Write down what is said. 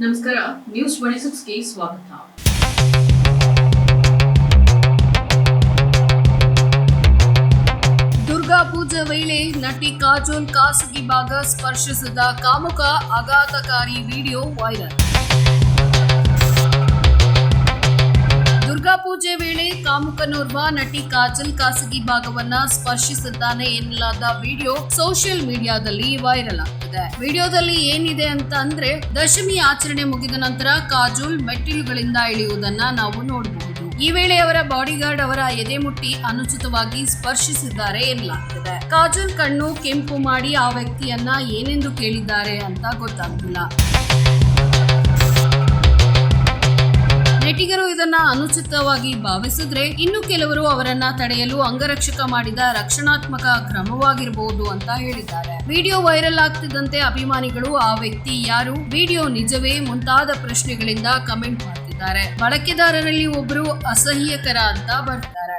ನಮಸ್ಕಾರ news twenty ಸಿಕ್ಸ್ಗೆ ಸ್ವಾಗತ. ದುರ್ಗಾ ಪೂಜೆ ವೇಳೆ ನಟಿ ಕಾಜೋಲ್ ಖಾಸಗಿ ಭಾಗ ಸ್ಪರ್ಶಿಸಿದ ಕಾಮುಕ ಆಘಾತಕಾರಿ ವಿಡಿಯೋ ವೈರಲ್. ಪೂಜೆ ವೇಳೆ ಕಾಮುಕನೋರ್ವ ನಟಿ ಕಾಜಲ್ ಖಾಸಗಿ ಭಾಗವನ್ನ ಸ್ಪರ್ಶಿಸಿದ್ದಾನೆ ಎನ್ನಲಾದ ವಿಡಿಯೋ ಸೋಷಿಯಲ್ ಮೀಡಿಯಾದಲ್ಲಿ ವೈರಲ್ ಆಗ್ತಿದೆ. ವಿಡಿಯೋದಲ್ಲಿ ಏನಿದೆ ಅಂತ ಅಂದ್ರೆ ದಶಮಿ ಆಚರಣೆ ಮುಗಿದ ನಂತರ ಕಾಜಲ್ ಮೆಟ್ಟಿಲುಗಳಿಂದ ಇಳಿಯುವುದನ್ನ ನಾವು ನೋಡಬಹುದು. ಈ ವೇಳೆ ಅವರ ಬಾಡಿಗಾರ್ಡ್ ಅವರ ಎದೆ ಮುಟ್ಟಿ ಅನುಚಿತವಾಗಿ ಸ್ಪರ್ಶಿಸಿದ್ದಾರೆ ಎನ್ನಲಾಗ್ತಿದೆ. ಕಾಜಲ್ ಕಣ್ಣು ಕೆಂಪು ಮಾಡಿ ಆ ವ್ಯಕ್ತಿಯನ್ನ ಏನೆಂದು ಕೇಳಿದ್ದಾರೆ ಅಂತ ಗೊತ್ತಾಗ್ತಿಲ್ಲ. ಇದನ್ನ ಅನುಚಿತವಾಗಿ ಭಾವಿಸಿದ್ರೆ ಇನ್ನು ಕೆಲವರು ಅವರನ್ನ ತಡೆಯಲು ಅಂಗರಕ್ಷಕ ಮಾಡಿದ ರಕ್ಷಣಾತ್ಮಕ ಕ್ರಮವಾಗಿರಬಹುದು ಅಂತ ಹೇಳಿದ್ದಾರೆ. ವಿಡಿಯೋ ವೈರಲ್ ಆಗ್ತಿದ್ದಂತೆ ಅಭಿಮಾನಿಗಳು ಆ ವ್ಯಕ್ತಿ ಯಾರು? ವಿಡಿಯೋ ನಿಜವೇ ಮುಂತಾದ ಪ್ರಶ್ನೆಗಳಿಂದ ಕಮೆಂಟ್ ಮಾಡ್ತಿದ್ದಾರೆ. ಬಳಕೆದಾರರಲ್ಲಿ ಒಬ್ಬರು ಅಸಹ್ಯಕರ ಅಂತ ಬರ್ತಾರೆ.